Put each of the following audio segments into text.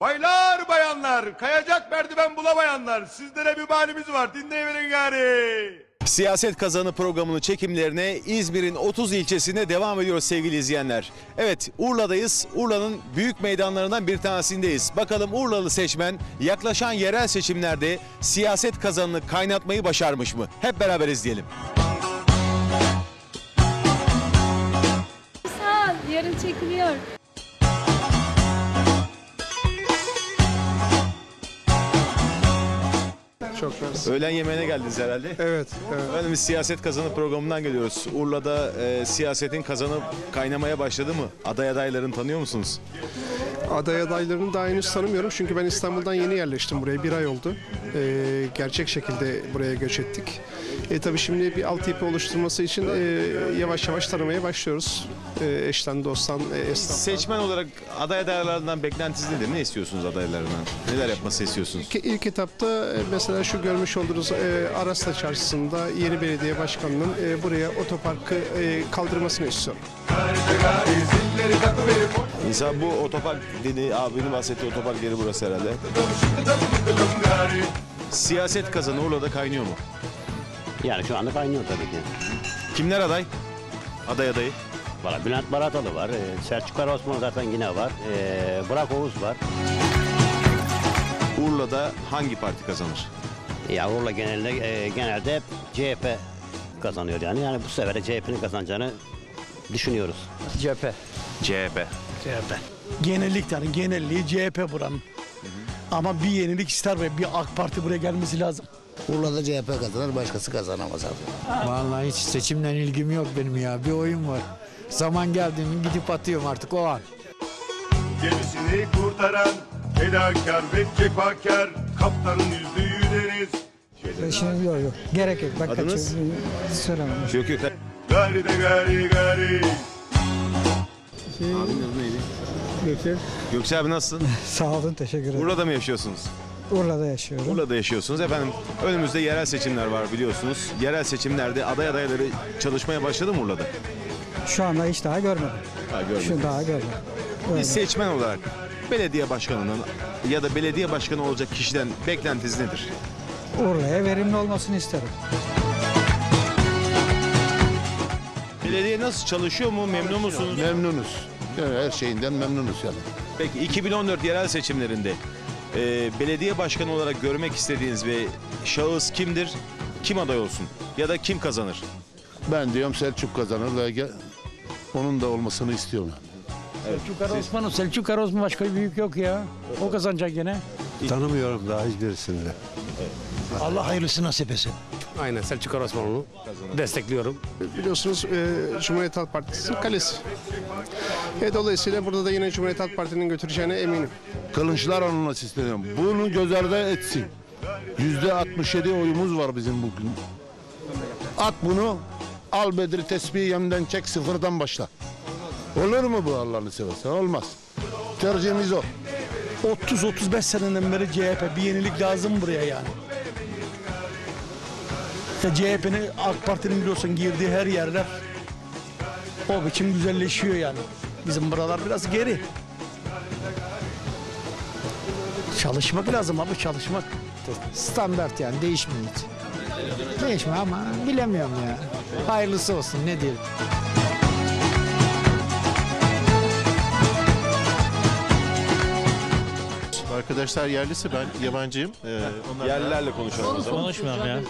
Baylar bayanlar, kayacak merdiven bulamayanlar, sizlere bir bahanemiz var, dinleyiverin gari. Siyaset Kazanı programının çekimlerine İzmir'in 30 ilçesinde devam ediyoruz sevgili izleyenler. Evet Urla'dayız. Urla'nın büyük meydanlarından bir tanesindeyiz. Bakalım Urlalı seçmen yaklaşan yerel seçimlerde siyaset kazanını kaynatmayı başarmış mı? Hep beraber izleyelim. Çok az. Öğlen yemeğine geldiniz herhalde. Evet, evet. Efendim biz Siyaset Kazanı programından geliyoruz. Urla'da e, siyasetin kazanıp kaynamaya başladı mı? Aday adaylarını tanıyor musunuz? Aday adaylarını daha henüz tanımıyorum çünkü ben İstanbul'dan yeni yerleştim buraya. Bir ay oldu. Ee, gerçek şekilde buraya göç ettik. E, tabii şimdi bir altyapı oluşturması için e, yavaş yavaş tanımaya başlıyoruz. E, eşten, dosttan, e, esnaftan. Seçmen olarak aday adaylarından beklentiniz nedir? Ne istiyorsunuz adaylarından? Neler yapması istiyorsunuz? İlk, ilk etapta e, mesela şu görmüş olduğunuz e, Arasla Çarşısı'nda yeni belediye başkanının e, buraya otoparkı e, kaldırmasını istiyorum. İnsan bu otopark dedi abinin bahsettiği otopark yeri burası herhalde. Siyaset kazanı Urla'da kaynıyor mu? Yani şu anda kaynıyor tabii ki. Kimler aday? Aday adayı. Valla Bülent Baratalı var, e, Selçuk Karaosman zaten yine var, e, Burak Oğuz var. Urla'da hangi parti kazanır? Ya Urla genelde, e, genelde hep CHP kazanıyor yani. Yani bu sefer de CHP'nin kazanacağını düşünüyoruz. CHP. CHP. CHP. Genellik yani genelliği CHP buranın. Ama bir yenilik ister ve bir AK Parti buraya gelmesi lazım. Urla'da CHP kazanır, başkası kazanamaz abi. Vallahi hiç seçimden ilgim yok benim ya. Bir oyun var. Zaman geldi mi gidip atıyorum artık o an. Gemisini kurtaran, fedakar ve cefakar, kaptanın yüzdüğü deniz. Şimdi yok yok. Gerek yok. Bak Adınız? Söylemem. Yok yok. Gari de gari gari. Gökçe. Göksel abi nasılsın? Sağ olun. Teşekkür ederim. Urla'da mı yaşıyorsunuz? Urla'da yaşıyorum. Urla'da yaşıyorsunuz. Efendim önümüzde yerel seçimler var biliyorsunuz. Yerel seçimlerde aday adayları çalışmaya başladı mı Urla'da? Şu anda hiç daha görmedim. Ha, görmedim. Şu daha görmedim. Bir seçmen olarak belediye başkanından ya da belediye başkanı olacak kişiden beklentiniz nedir? Urla'ya verimli olmasını isterim. Belediye nasıl çalışıyor mu? Memnun musunuz? Memnunuz. Yani her şeyinden memnunuz yani. Peki 2014 yerel seçimlerinde e, belediye başkanı olarak görmek istediğiniz ve şahıs kimdir? Kim aday olsun? Ya da kim kazanır? Ben diyorum Selçuk kazanır ve ge- onun da olmasını istiyorum. Selçuk Karaosman'ın Selçuk Karaosman başka bir büyük yok ya. O kazanacak gene. Tanımıyorum daha hiçbirisini. Allah hayırlısı nasip etsin. Aynen Selçuk Arasmanoğlu. Destekliyorum. Biliyorsunuz e, Cumhuriyet Halk Partisi'nin kalesi. E, dolayısıyla burada da yine Cumhuriyet Halk Parti'nin götüreceğine eminim. Kılınçlar onunla istiyorum. Bunu göz ardı etsin. Yüzde 67 oyumuz var bizim bugün. At bunu. Al Bedri tesbihi yemden çek sıfırdan başla. Olur mu bu Allah'ını seversen? Olmaz. Tercihimiz o. 30-35 seneden beri CHP bir yenilik lazım buraya yani. Ya CHP'nin AK Parti'nin biliyorsun girdiği her yerler o biçim güzelleşiyor yani. Bizim buralar biraz geri. Çalışmak lazım abi çalışmak. Standart yani değişmiyor hiç. Değişmiyor ama bilemiyorum ya. Hayırlısı olsun ne diyelim. Arkadaşlar yerlisi ben yabancıyım. Ee, onlar Yerlilerle konuşalım o zaman. Konuşmuyorum ya.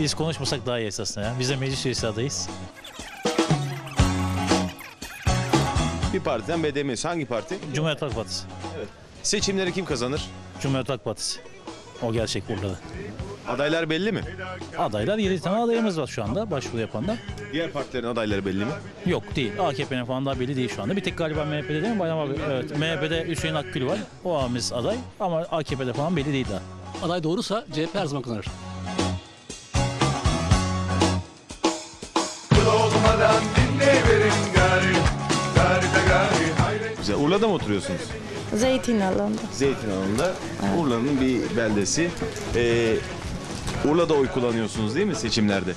Biz konuşmasak daha iyi esasında ya. Biz de meclis üyesi adayız. Bir partiden BDM'si. Hangi parti? Cumhuriyet Halk Partisi. Seçimleri kim kazanır? Cumhuriyet Halk Partisi. O gerçek burada. Adaylar belli mi? Adaylar 7 tane adayımız var şu anda başvuru yapan da. Diğer partilerin adayları belli mi? Yok değil. AKP'nin falan daha belli değil şu anda. Bir tek galiba MHP'de değil mi Bayram abi? Evet. MHP'de Hüseyin Akgül var. O abimiz aday. Ama AKP'de falan belli değil daha. Aday doğruysa CHP her zaman kazanır. Güzel. Urla'da mı oturuyorsunuz? Zeytin alanda. Zeytinhanı'nda Urla'nın bir beldesi. Ee, Urla'da oy kullanıyorsunuz değil mi seçimlerde?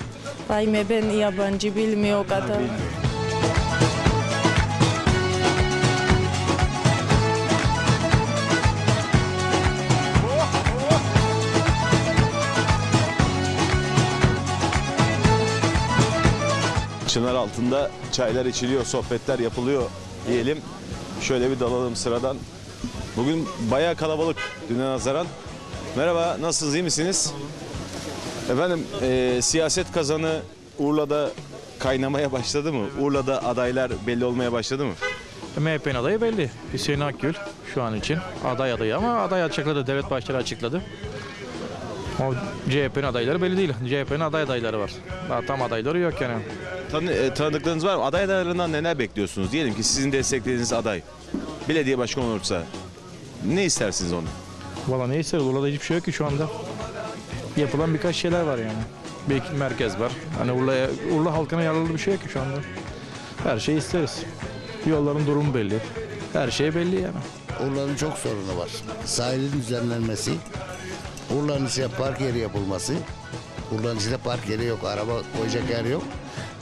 Ay ben yabancı bilmiyor kadar. Çınar altında çaylar içiliyor, sohbetler yapılıyor diyelim. Şöyle bir dalalım sıradan. Bugün bayağı kalabalık düne nazaran. Merhaba, nasılsınız, iyi misiniz? Efendim, e, siyaset kazanı Urla'da kaynamaya başladı mı? Urla'da adaylar belli olmaya başladı mı? MHP'nin adayı belli. Hüseyin Akgül şu an için aday adayı ama aday açıkladı. Devlet başkanı açıkladı. O CHP'nin adayları belli değil. CHP'nin aday adayları var. Daha tam adayları yok yani. Tanı, e, tanıdıklarınız var mı? Aday adaylarından neler bekliyorsunuz? Diyelim ki sizin desteklediğiniz aday belediye başkanı olursa ne istersiniz onu? Valla ne isteriz? Urla'da hiçbir şey yok ki şu anda. Yapılan birkaç şeyler var yani. Bir merkez var. Hani Urla'ya, Urla halkına yararlı bir şey yok ki şu anda. Her şeyi isteriz. Yolların durumu belli. Her şey belli yani. Urla'nın çok sorunu var. Sahilin düzenlenmesi, Urla'nın içine park yeri yapılması, Urla'nın içinde park yeri yok, araba koyacak yer yok.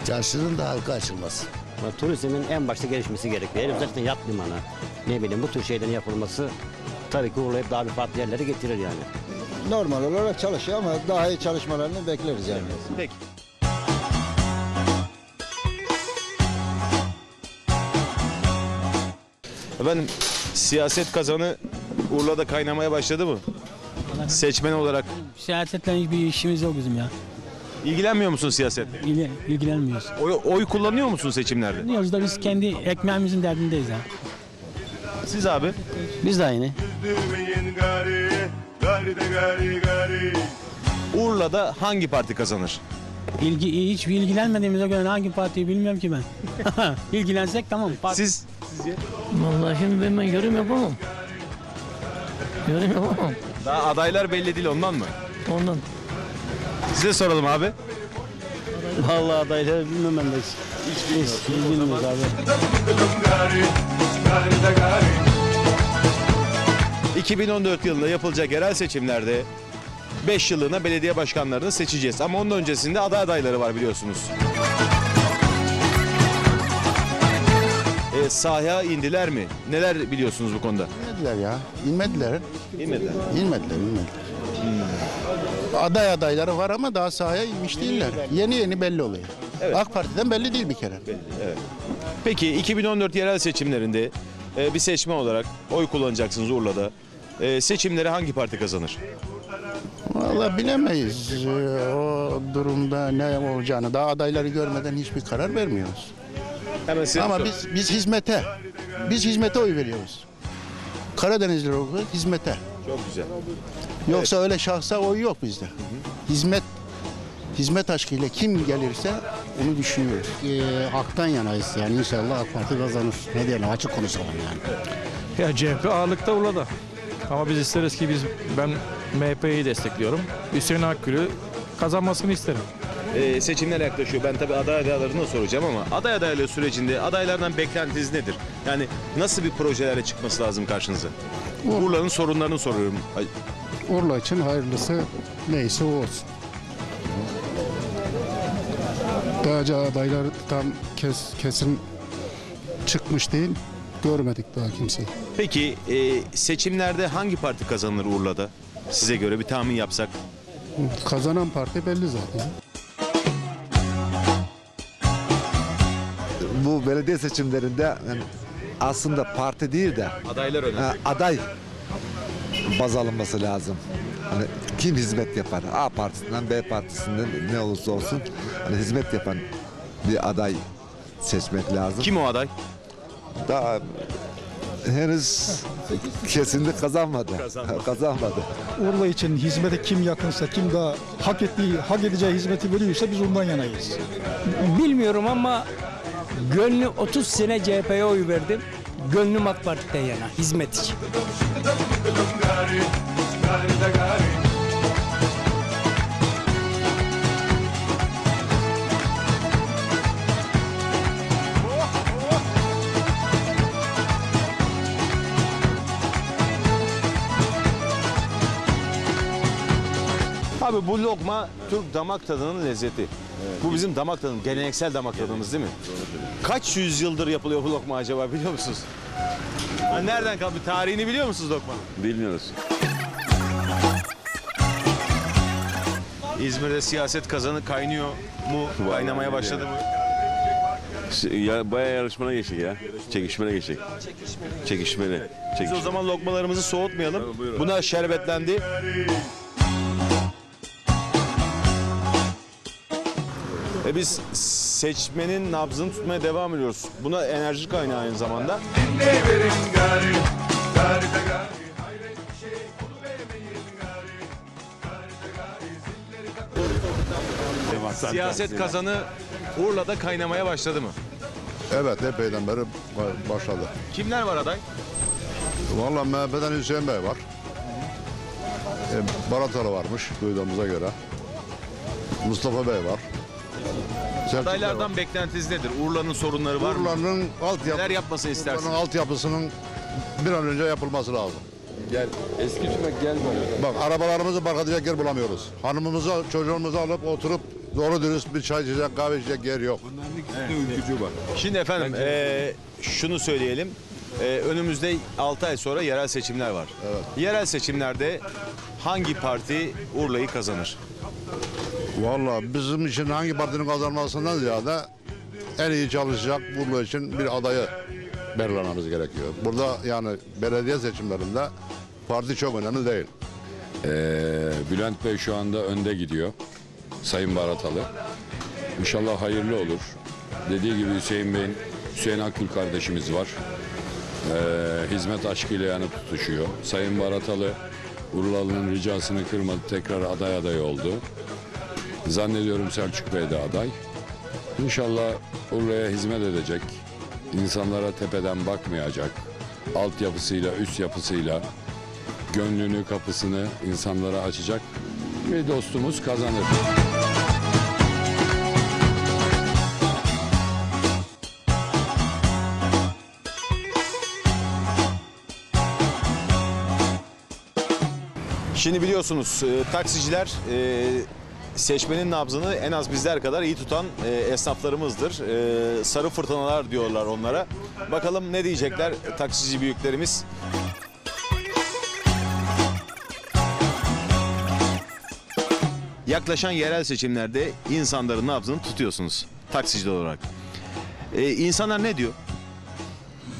Çarşının da halka açılması. Ama Turizmin en başta gelişmesi gerekiyor. Özellikle yat limanı. Ne bileyim bu tür şeylerin yapılması tabii ki Urla'yı daha bir farklı yerlere getirir yani. Normal olarak çalışıyor ama daha iyi çalışmalarını bekleriz yani. Peki. Efendim siyaset kazanı Urla'da kaynamaya başladı mı? Seçmen olarak Siyasetle hiçbir işimiz yok bizim ya. ilgilenmiyor musun siyasetle? İle, ilgilenmiyoruz. Oy, oy kullanıyor musun seçimlerde? Diyoruz da biz kendi ekmeğimizin derdindeyiz ya. Siz abi? Biz de aynı. Urla'da hangi parti kazanır? İlgi, hiç ilgilenmediğimize göre hangi partiyi bilmiyorum ki ben. İlgilensek tamam. Parti- Siz Vallahi şimdi ben, ben yorum yapamam. Yorum yapamam. daha adaylar belli değil ondan mı? Ondan. Size soralım abi. Vallahi adayları bilmem ben de. Hiç, hiç bilmiyoruz abi. 2014 yılında yapılacak yerel seçimlerde 5 yıllığına belediye başkanlarını seçeceğiz. Ama onun öncesinde aday adayları var biliyorsunuz. E, sahaya indiler mi? Neler biliyorsunuz bu konuda? İnmediler ya. İnmediler. İnmediler. İnmediler, inmediler. Aday adayları var ama daha sahaya inmiş değiller. Yeni yeni belli oluyor. AK Parti'den belli değil bir kere. Evet. Peki 2014 yerel seçimlerinde e, bir seçmen olarak oy kullanacaksınız Urla'da. E, seçimleri hangi parti kazanır? Vallahi bilemeyiz. Ee, O durumda ne olacağını daha adayları görmeden hiçbir karar vermiyoruz. Hemen size Ama sor- biz biz hizmete, biz hizmete oy veriyoruz. Karadenizli olarak hizmete. Çok güzel. Yoksa öyle şahsa oy yok bizde. Hizmet hizmet aşkıyla kim gelirse onu düşünüyoruz. Hak'tan yanayız yani inşallah AK Parti kazanır. Ne diyelim açık konuşalım yani. Ya CHP ağırlıkta Urla'da. Ama biz isteriz ki biz ben MHP'yi destekliyorum. Hüseyin Akgül'ü kazanmasını isterim. E, seçimler yaklaşıyor. Ben tabii aday adaylarını da soracağım ama aday adaylığı sürecinde adaylardan beklentiniz nedir? Yani nasıl bir projelerle çıkması lazım karşınıza? Urla'nın sorunlarını soruyorum. Ay, Urla için hayırlısı neyse o olsun. Daha adaylar tam kes, kesin çıkmış değil. Görmedik daha kimseyi. Peki e, seçimlerde hangi parti kazanır Urla'da? Size göre bir tahmin yapsak. Kazanan parti belli zaten. Bu belediye seçimlerinde yani aslında parti değil de Adaylar önemli. ha, aday baz alınması lazım. Hani kim hizmet yapar? A partisinden B partisinden ne olursa olsun hani hizmet yapan bir aday seçmek lazım. Kim o aday? Daha henüz kesinlikle kazanmadı. Kazanmadı. Urla için hizmete kim yakınsa, kim daha hak ettiği, hak edeceği hizmeti veriyorsa biz ondan yanayız. Bilmiyorum ama gönlü 30 sene CHP'ye oy verdim. Gönlüm AK Parti'den yana. Hizmet için. Abi bu lokma Türk damak tadının lezzeti. Bu bizim damak tadımız, geleneksel damak tadımız değil mi? Kaç yüzyıldır yapılıyor bu lokma acaba biliyor musunuz? Ha, nereden kaldı? Tarihini biliyor musunuz lokmanın? Bilmiyoruz. İzmir'de siyaset kazanı kaynıyor mu? Kaynamaya başladı mı? Ya bayağı yarışmana geçtik ya. Çekişmene geçtik. Çekişmeli. Biz o zaman lokmalarımızı soğutmayalım. Buna şerbetlendi. E biz seçmenin nabzını tutmaya devam ediyoruz. Buna enerji kaynağı aynı zamanda. Şey. Siyaset kazanı Urla'da kaynamaya başladı mı? Evet epeyden beri başladı. Kimler var aday? Vallahi MHP'den Hüseyin Bey var. E, Baratalı varmış duyduğumuza göre. Mustafa Bey var. Selçuk Bey var. Adaylardan beklentiniz nedir? Urla'nın sorunları var mı? Urla'nın altyapı, Neler yapmasını istersiniz? Urla'nın altyapısının bir an önce yapılması lazım. Gel. Eski tümek gel. Bak arabalarımızı park edecek yer bulamıyoruz. Hanımımızı, çocuğumuzu alıp oturup doğru dürüst bir çay içecek, kahve içecek yer yok. ülkücü var. Şimdi efendim eee, şunu söyleyelim. Eee, önümüzde 6 ay sonra yerel seçimler var. Yerel seçimlerde hangi parti Urla'yı kazanır? Vallahi bizim için hangi partinin kazanmasından ziyade en iyi çalışacak Burla için bir adayı belirlememiz gerekiyor. Burada yani belediye seçimlerinde parti çok önemli değil. Ee, Bülent Bey şu anda önde gidiyor. Sayın Baratalı. İnşallah hayırlı olur. Dediği gibi Hüseyin Bey'in, Hüseyin Akgül kardeşimiz var. Ee, hizmet aşkıyla yani tutuşuyor. Sayın Baratalı Urlalı'nın ricasını kırmadı. Tekrar aday aday oldu. Zannediyorum Selçuk Bey de aday. İnşallah Urla'ya hizmet edecek. İnsanlara tepeden bakmayacak. Altyapısıyla, üst yapısıyla gönlünü, kapısını insanlara açacak bir dostumuz kazanır. Şimdi biliyorsunuz e, taksiciler e, seçmenin nabzını en az bizler kadar iyi tutan e, esnaflarımızdır. E, sarı fırtınalar diyorlar onlara. Bakalım ne diyecekler taksici büyüklerimiz. Yaklaşan yerel seçimlerde insanların nabzını tutuyorsunuz taksici olarak. E, insanlar ne diyor?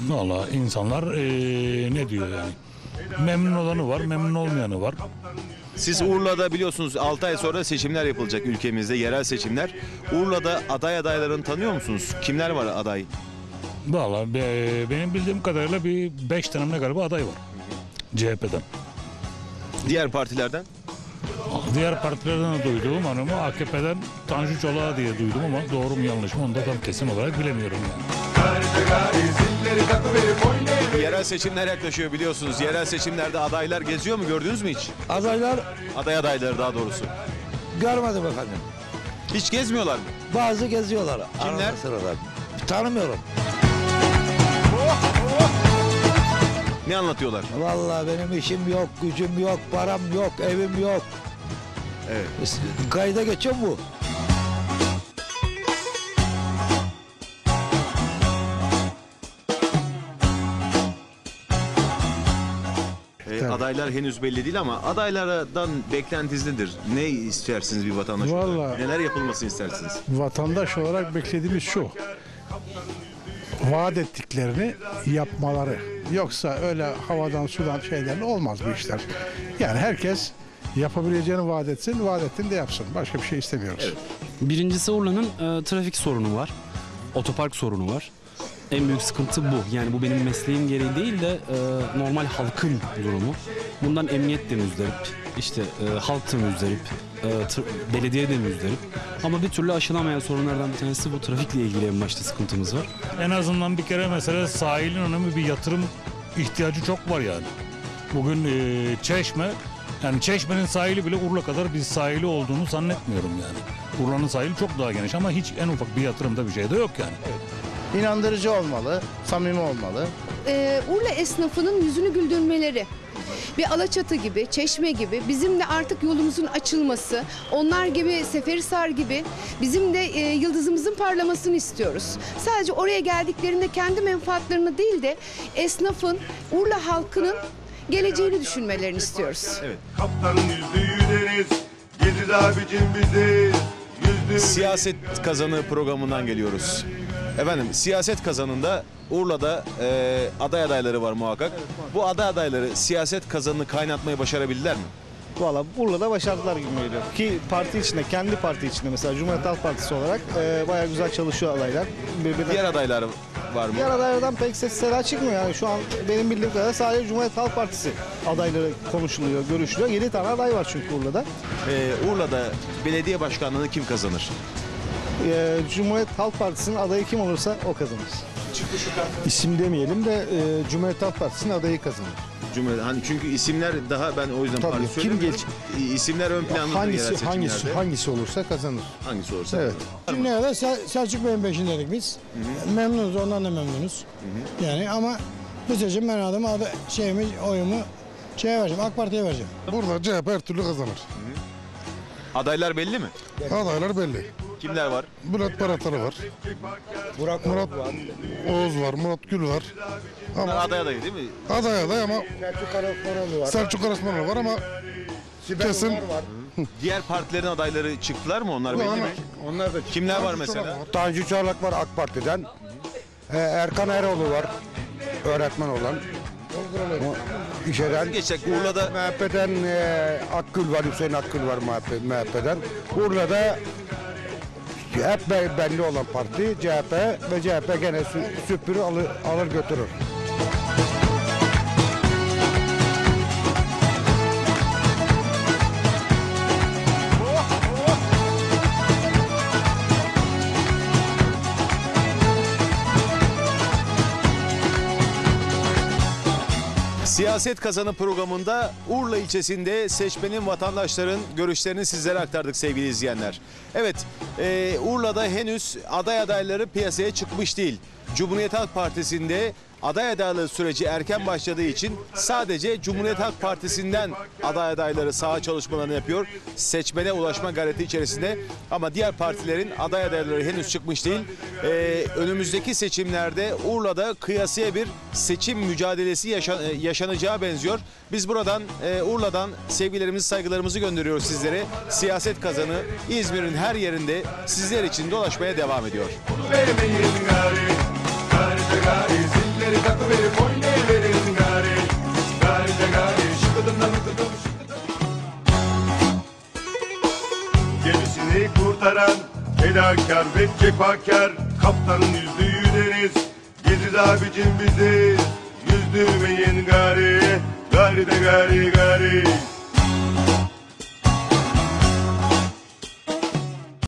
Valla insanlar eee, ne diyor yani? Memnun olanı var, memnun olmayanı var. Siz Urla'da biliyorsunuz 6 ay sonra seçimler yapılacak ülkemizde, yerel seçimler. Urla'da aday adaylarını tanıyor musunuz? Kimler var aday? Valla be- benim bildiğim kadarıyla bir beş tane mi ne galiba aday var. CHP'den. Diğer partilerden? Diğer partilerden de duyduğum hanımı AKP'den Tanju Çolak'a diye duydum ama doğru mu yanlış mı onu da tam kesin olarak bilemiyorum yani. Yerel seçimler yaklaşıyor biliyorsunuz. Yerel seçimlerde adaylar geziyor mu gördünüz mü hiç? Adaylar Aday adayları daha doğrusu. görmedim efendim. Hiç gezmiyorlar mı? Bazı geziyorlar. Kimler? arada sırada. Tanımıyorum. Ne anlatıyorlar? Vallahi benim işim yok, gücüm yok, param yok, evim yok. Evet. Kayda geçiyor bu. Adaylar henüz belli değil ama adaylardan beklentiniz nedir? Ne istersiniz bir vatandaş olarak? Vallahi- Neler yapılmasını istersiniz? Vatandaş olarak beklediğimiz şu. Vaat ettiklerini yapmaları. Yoksa öyle havadan sudan şeylerle olmaz bu işler. Yani herkes yapabileceğini vaat etsin, vaat ettiğini de yapsın. Başka bir şey istemiyoruz. Birincisi Urla'nın e, trafik sorunu var. Otopark sorunu var. En büyük sıkıntı bu. Yani bu benim mesleğim gereği değil de e, normal halkın durumu. Bundan emniyet de müzdarip. İşte e, halk da müzdarip. E, tr- belediye de müzdarip. Ama bir türlü aşılamayan sorunlardan bir tanesi bu trafikle ilgili en başta sıkıntımız var. En azından bir kere mesela sahilin önemli bir yatırım ihtiyacı çok var yani. Bugün e, Çeşme, yani Çeşme'nin sahili bile Urla kadar bir sahili olduğunu zannetmiyorum yani. Urla'nın sahili çok daha geniş ama hiç en ufak bir yatırımda bir şey de yok yani. İnandırıcı olmalı, samimi olmalı. Ee, Urla esnafının yüzünü güldürmeleri. Bir Alaçatı gibi, Çeşme gibi bizim de artık yolumuzun açılması, onlar gibi Seferisar gibi bizim de e, yıldızımızın parlamasını istiyoruz. Sadece oraya geldiklerinde kendi menfaatlerini değil de esnafın, Urla halkının geleceğini düşünmelerini istiyoruz. Evet. Kaptanın yüzüğü deriz. Geziz abicim biziz. Siyaset kazanı programından geliyoruz. Efendim siyaset kazanında Urla'da e, aday adayları var muhakkak. Bu aday adayları siyaset kazanını kaynatmayı başarabildiler mi? Valla Urla'da başardılar gibi geliyor. Ki parti içinde, kendi parti içinde mesela Cumhuriyet Halk Partisi olarak e, bayağı güzel çalışıyor adaylar. Birbirine... Diğer adaylar var mı? Diğer adaylardan pek ses seda çıkmıyor yani şu an benim bildiğim kadarıyla sadece Cumhuriyet Halk Partisi adayları konuşuluyor, görüşülüyor. 7 tane aday var çünkü Urla'da. E, Urla'da belediye başkanlığını kim kazanır? E, Cumhuriyet Halk Partisi'nin adayı kim olursa o kazanır. İsim demeyelim de e, Cumhuriyet Halk Partisi'nin adayı kazanır. Cumhuriyet hani çünkü isimler daha ben o yüzden Tabii, parti kim söylemiyorum. İsimler ön planda yerel Hangisi seçimlerde. hangisi hangisi olursa kazanır. Hangisi olursa Evet. Şimdiye kadar Sel- Selçuk Bey'in peşindeydik biz. Memnunuz, ondan da memnunuz. Yani ama bu seçim ben adamı adı, şeyimi, oyumu şeye vereceğim, AK Parti'ye vereceğim. Burada CHP her türlü kazanır. Adaylar belli mi? Adaylar belli. Kimler var? Murat Baratalı var. Burak Murat Oğuz var, Murat Gül var. Bunlar aday adayı değil mi? Aday aday ama Selçuk Karasmanoğlu var. Selçuk Karasmanoğlu var ama kesin Diğer partilerin adayları çıktılar mı onlar belli Ama- mi? Onlar da Kimler var mesela? Tanju Çağlak var AK Parti'den. E, Erkan Eroğlu var. Öğretmen olan. O İşeden. Geçecek Urla'da MHP'den e, Akgül var, Hüseyin Akgül var MHP, MHP'den. Urla'da hep be- belli olan parti CHP ve CHP gene sü- süpürü alır, alır götürür. Siyaset Kazanı programında Urla ilçesinde seçmenin vatandaşların görüşlerini sizlere aktardık sevgili izleyenler. Evet, e, Urla'da henüz aday adayları piyasaya çıkmış değil. Cumhuriyet Halk Partisi'nde aday adaylığı süreci erken başladığı için sadece Cumhuriyet Halk Partisi'nden aday adayları saha çalışmalarını yapıyor. Seçmene ulaşma gayreti içerisinde ama diğer partilerin aday adayları henüz çıkmış değil. Ee, önümüzdeki seçimlerde Urla'da kıyasıya bir seçim mücadelesi yaşa- e, yaşanacağı benziyor. Biz buradan e, Urla'dan sevgilerimizi saygılarımızı gönderiyoruz sizlere. Siyaset kazanı İzmir'in her yerinde sizler için dolaşmaya devam ediyor. Gari, zilleri takıverip oynayıverin gari. Gari gari, şıkıdım mıkıdım Gemisini kurtaran fedakar ve cefakar kaptanın yüzdüğü deniz. Geziz abicim bizi yüzdürmeyin gari, gari de gari gari.